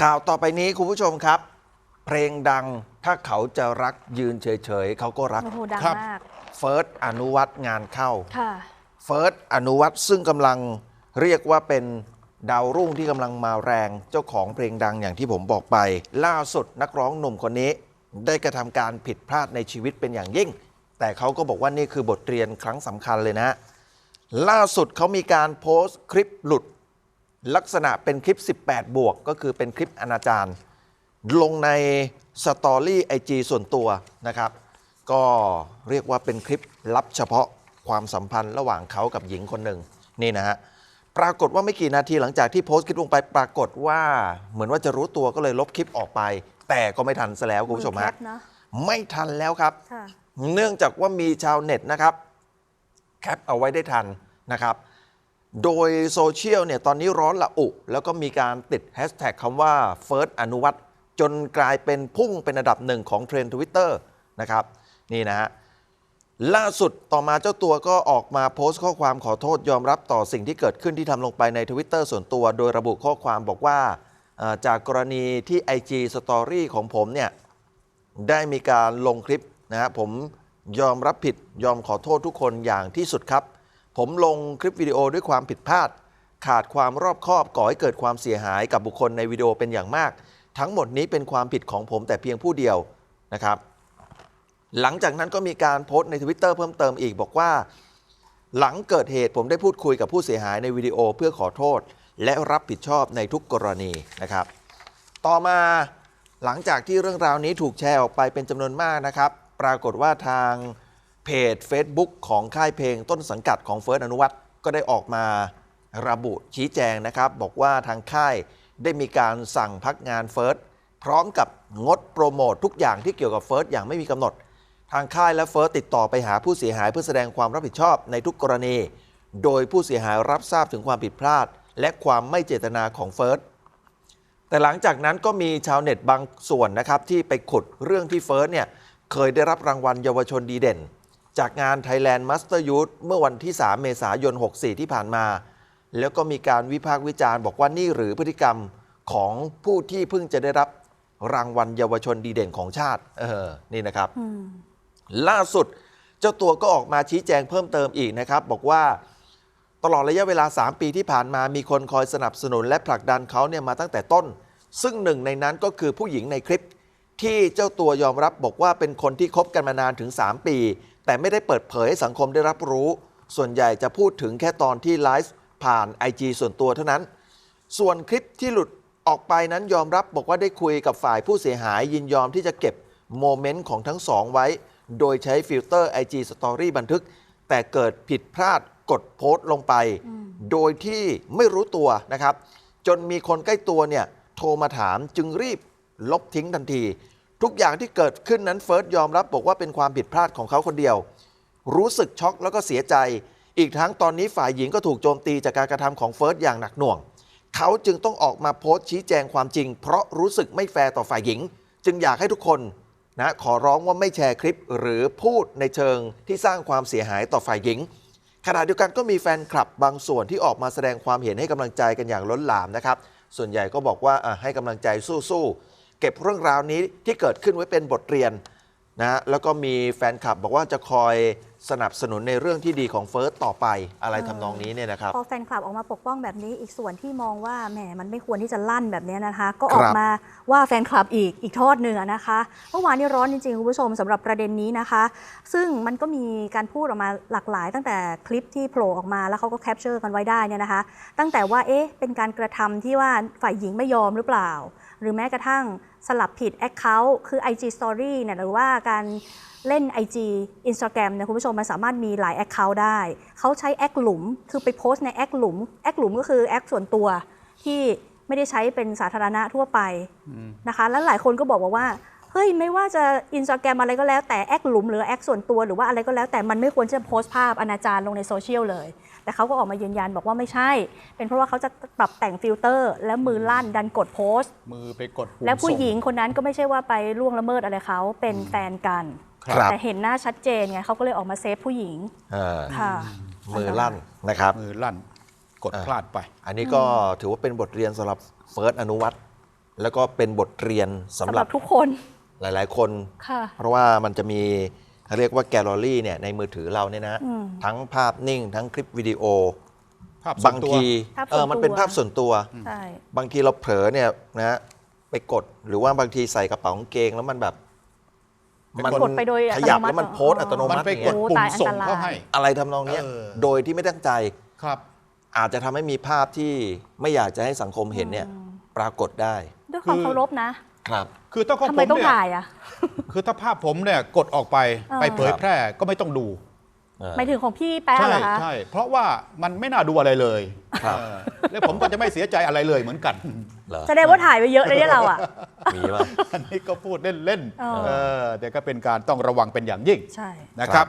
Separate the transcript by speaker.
Speaker 1: ข่าวต่อไปนี้คุณผู้ชมครับ เพลงดังถ้าเขาจะรักยืนเฉยๆเขาก็รัก
Speaker 2: โอ้โหดัง
Speaker 3: ครับ
Speaker 2: มาก
Speaker 1: เฟิร์สอนุวัตงานเข้า
Speaker 2: ค่ะ
Speaker 1: เฟิร์สอนุวัตซึ่งกำลังเรียกว่าเป็นดาวรุ่งที่กำลังมาแรงเจ้าของเพลงดังอย่างที่ผมบอกไป ล่าสุดนักร้องหนุ่มคนนี้ ได้กระทำการผิดพลาดในชีวิตเป็นอย่างยิ่ง แต่เขาก็บอกว่านี่คือบทเรียนครั้งสำคัญเลยนะ ล่าสุดเขามีการโพสต์คลิปหลุด ลักษณะเป็นคลิป 18 บวก ก็คือเป็นคลิปอนาจารลงในสตอรี่ไอจส่วนตัวนะครับ ก็เรียกว่าเป็นคลิปลับเฉพาะความสัมพันธ์ระหว่างเขากับหญิงคนหนึ่งนี่นะฮะปรากฏว่าไม่กี่นาทีหลังจากที่โพสต์คลิปลงไปปรากฏว่าเหมือนว่าจะรู้ตัวก็เลยลบคลิปออกไป แต่ก็ไม่ทันซะแล้วคุณผู้ชม
Speaker 2: แค
Speaker 1: ฮะ
Speaker 2: ปเนอะ
Speaker 1: ไม่ทันแล้วครับ
Speaker 2: ค่ะ
Speaker 1: เนื่องจากว่ามีชาวเน็ตนะครับ แคปเอาไว้ได้ทันนะครับ โดยโซเชียลเนี่ยตอนนี้ร้อนละอุ แล้วก็มีการติดแฮชแท็กคำว่าเฟิร์สอนุวัตจนกลายเป็นพุ่งเป็นอันดับหนึ่งของเทรนด์ทวิตเตอร์นะครับ นี่นะฮะ ล่าสุดต่อมาเจ้าตัวก็ออกมาโพสต์ข้อความขอโทษยอมรับต่อสิ่งที่เกิดขึ้นที่ทำลงไปในทวิตเตอร์ส่วนตัว โดยระบุข้อความบอกว่า จากกรณีที่ IG Story ของผมเนี่ยได้มีการลงคลิปนะฮะผมยอมรับผิดยอมขอโทษทุกคนอย่างที่สุดครับ ผมลงคลิปวิดีโอด้วยความผิดพลาด ขาดความรอบคอบก่อให้เกิดความเสียหายกับบุคคลในวิดีโอเป็นอย่างมาก ทั้งหมดนี้เป็นความผิดของผมแต่เพียงผู้เดียวนะครับ หลังจากนั้นก็มีการโพสต์ในทวิตเตอร์เพิ่มเติมอีกบอกว่า หลังเกิดเหตุผมได้พูดคุยกับผู้เสียหายในวิดีโอเพื่อขอโทษ และรับผิดชอบในทุกกรณีนะครับ ต่อมาหลังจากที่เรื่องราวนี้ถูกแชร์ออกไปเป็นจำนวนมากนะครับ ปรากฏว่าทาง เพจ Facebook ของค่ายเพลงต้นสังกัดของเฟิร์สอนุวัตก็ได้ออกมาระบุชี้แจงนะครับ บอกว่าทางค่ายได้มีการสั่งพักงานเฟิร์สพร้อมกับงดโปรโมททุกอย่างที่เกี่ยวกับเฟิร์สอย่างไม่มีกำหนด ทางค่ายและเฟิร์สติดต่อไปหาผู้เสียหายเพื่อแสดงความรับผิดชอบในทุกกรณี โดยผู้เสียหายรับทราบถึงความผิดพลาด และความไม่เจตนาของเฟิร์สแต่หลังจากนั้นก็มีชาวเน็ตบางส่วนนะครับที่ไปขุดเรื่องที่เฟิร์สเนี่ยเคยได้รับรางวัลเยาวชนดีเด่น จากงาน Thailand Master Youth เมื่อวันที่ 3 เมษายน 64 ที่ผ่านมา แล้วก็มีการวิพากษ์วิจารณ์บอกว่านี่หรือพฤติกรรมของผู้ที่เพิ่งจะได้รับรางวัลเยาวชนดีเด่นของชาติ เออ นี่นะครับ
Speaker 2: อืม
Speaker 1: ล่าสุดเจ้าตัวก็ออกมาชี้แจงเพิ่มเติมอีกนะครับ บอกว่าตลอดระยะเวลา 3 ปีที่ผ่านมามีคนคอยสนับสนุนและผลักดันเขาเนี่ยมาตั้งแต่ต้น ซึ่งหนึ่งในนั้นก็คือผู้หญิงในคลิป ที่เจ้าตัวยอมรับบอกว่าเป็นคนที่คบกันมานานถึง 3 ปี แต่ไม่ได้เปิดเผยให้สังคมได้รับรู้ ส่วนใหญ่จะพูดถึงแค่ตอนที่ไลฟ์ผ่าน IG ส่วนตัวเท่านั้น ส่วนคลิปที่หลุดออกไปนั้นยอมรับบอกว่าได้คุยกับฝ่ายผู้เสียหายยินยอมที่จะเก็บโมเมนต์ของทั้งสองไว้ โดยใช้ฟิลเตอร์ IG Story บันทึก แต่เกิดผิดพลาดกดโพสต์ลงไป โดยที่ไม่รู้ตัวนะครับ จนมีคนใกล้ตัวเนี่ยโทรมาถามจึงรีบลบทิ้งทันที ทุกอย่างที่เกิดขึ้นนั้นเฟิร์สยอมรับบอกว่าเป็นความผิดพลาดของเขาคนเดียว รู้สึกช็อกแล้วก็เสียใจ อีกทั้งตอนนี้ฝ่ายหญิงก็ถูกโจมตีจากการกระทำของเฟิร์สอย่างหนักหน่วง เขาจึงต้องออกมาโพสต์ชี้แจงความจริง เพราะรู้สึกไม่แฟร์ต่อฝ่ายหญิง จึงอยากให้ทุกคนนะขอร้องว่าไม่แชร์คลิปหรือพูดในเชิงที่สร้างความเสียหายต่อฝ่ายหญิงขณะเดียวกันก็มีแฟนคลับบางส่วนที่ออกมาแสดงความเห็นให้กำลังใจกันอย่างล้นหลามนะครับ ส่วนใหญ่ก็บอกว่าให้กำลังใจสู้ๆ เก็บเรื่องราวนี้ที่เกิดขึ้นไว้เป็นบทเรียนนะฮะแล้วก็มีแฟนคลับบอกว่าจะคอย สนับสนุนในเรื่องที่ดีของเฟิร์สต่อไปอะไรทำนองนี้เนี่ยนะครับ
Speaker 2: พอแฟนคลับออกมาปกป้องแบบนี้อีกส่วนที่มองว่าแหมมันไม่ควรที่จะลั่นแบบนี้นะคะ ก็ออ
Speaker 1: ค
Speaker 2: ก
Speaker 1: รับ
Speaker 2: มาว่าแฟนคลับอีกอีกทอดหนึ่งอะนะคะเมื่อวานนี้ร้อนจริงๆคุณผู้ชมสำหรับประเด็นนี้นะคะ ซึ่งมันก็มีการพูดออกมาหลากหลาย ตั้งแต่คลิปที่โผล่ออกมาแล้วเขาก็แคปเจอร์กันไว้ได้เนี่ยนะคะ ตั้งแต่ว่าเอ๊ะเป็นการกระทำที่ว่าฝ่ายหญิงไม่ยอมหรือเปล่า หรือแม้กระทั่งสลับผิด Account คือ IG Story เนี่ยหรือว่าการเล่น IG Instagram เนี่ยคุณผู้ชมมันสามารถมีหลาย Account ได้ เขาใช้แอคหลุม คือไปโพสต์ในแอคหลุมแอคหลุมก็คือแอคส่วนตัวที่ไม่ได้ใช้เป็นสาธารณะทั่วไปนะคะ แล้วหลายคนก็บอกว่า เฮ้ยไม่ว่าจะอินสตาแกรมอะไรก็แล้วแต่แอคหลุมหรือแอคส่วนตัวหรือว่าอะไรก็แล้วแต่มันไม่ควรจะโพสต์ภาพอนาจารลงในโซเชียลเลย แต่เขาก็ออกมายืนยันบอกว่าไม่ใช่ เป็นเพราะว่าเขาจะปรับแต่งฟิลเตอร์ แล้วมือลั่นดันกดโพสต์
Speaker 3: มือไปกดปุ่ม
Speaker 2: แล้วผู้
Speaker 3: ส่
Speaker 2: หญิงคนนั้นก็ไม่ใช่ว่าไปล่วงละเมิดอะไรเขาเป็นแฟนกัน
Speaker 1: ครับ
Speaker 2: แต่เห็นหน้าชัดเจนไงเขาก็เลยออกมาเซฟผู้หญิง
Speaker 1: เออ
Speaker 2: ค่ะ
Speaker 1: มือลั่นนะครับ
Speaker 3: มือลั่นกด
Speaker 1: อ่า
Speaker 3: พลาดไป
Speaker 1: อันนี้ก็ถือว่าเป็นบทเรียนสำหรับเฟิร์สอนุวัตแล้วก็เป็นบทเรียนสำ
Speaker 2: สำ
Speaker 1: ห
Speaker 2: ห
Speaker 1: รั
Speaker 2: รั
Speaker 1: บบ
Speaker 2: ทุกคน
Speaker 1: หลาย ๆ คน
Speaker 2: ค่ะ
Speaker 1: เพราะว่ามันจะมีเขาเรียกว่าแกลเลอรี่เนี่ยในมือถือเราเนี่ยนะ
Speaker 2: อืม
Speaker 1: ทั้งภาพนิ่ง ทั้งคลิปวิดีโอ
Speaker 3: ภาพส่
Speaker 1: บา
Speaker 3: วน
Speaker 1: ง
Speaker 3: ตัว
Speaker 1: ที
Speaker 2: ภาพส่วน
Speaker 1: เออมันเป็น
Speaker 2: ตัว
Speaker 1: ภาพส่วนตัว
Speaker 2: ใช่
Speaker 1: บางทีเราเผลอเนี่ยนะไปกดหรือว่าบางทีใส่กระเป๋ากางเกงแล้วมันแบบ
Speaker 3: ไปกด
Speaker 2: กดไปโดย
Speaker 1: ขยับ
Speaker 2: อัตโนมัติ
Speaker 1: แล้วมันโพสต์อัตโน
Speaker 3: มัน
Speaker 1: มัติ
Speaker 3: ไป
Speaker 1: อย่าง
Speaker 3: ก
Speaker 1: เงี้
Speaker 3: ด
Speaker 1: ย
Speaker 2: โอ้
Speaker 3: ปุ่ม
Speaker 2: ตายอัน
Speaker 3: ส่ง
Speaker 2: ตราย
Speaker 3: เข้าให้
Speaker 1: อะไรทำนองเนี้ย
Speaker 3: เออ
Speaker 1: โดยที่ไม่ตั้งใจ
Speaker 3: ครับ
Speaker 1: อาจจะทำให้มีภาพที่ไม่อยากจะให้สังคมเห็นเนี่ยปรากฏได้
Speaker 2: ด้วยความ
Speaker 3: คือ
Speaker 2: เคารพนะ
Speaker 1: ครับ
Speaker 3: คือถ้าของ
Speaker 2: ทำ
Speaker 3: ผ
Speaker 2: ไม
Speaker 3: ม
Speaker 2: ต้อง
Speaker 3: เนี่ย
Speaker 2: ถ่ายอะ
Speaker 3: คือถ้าภาพผมเนี่ยกดออกไป
Speaker 2: เออ
Speaker 3: ไปเผยแพร่ก็ไม่ต้องดู
Speaker 2: หมายถึงของพี่แป๊ะ
Speaker 3: ใช่
Speaker 2: เหรอคะ
Speaker 3: ใช่เพราะว่ามันไม่น่าดูอะไรเลย
Speaker 1: ครับ
Speaker 3: เออแล้วผมก็จะไม่เสียใจอะไรเลยเหมือนกัน
Speaker 1: เหรอ
Speaker 2: แสดงว่าถ่ายไปเยอะเลยเนี่ยเราอะ
Speaker 1: มีป่ะ
Speaker 3: อันนี้ก็พูดเล่น
Speaker 2: เออ
Speaker 3: ๆเออแต่ก็เป็นการต้องระวังเป็นอย่างยิ่ง
Speaker 2: ใช่
Speaker 3: นะครับ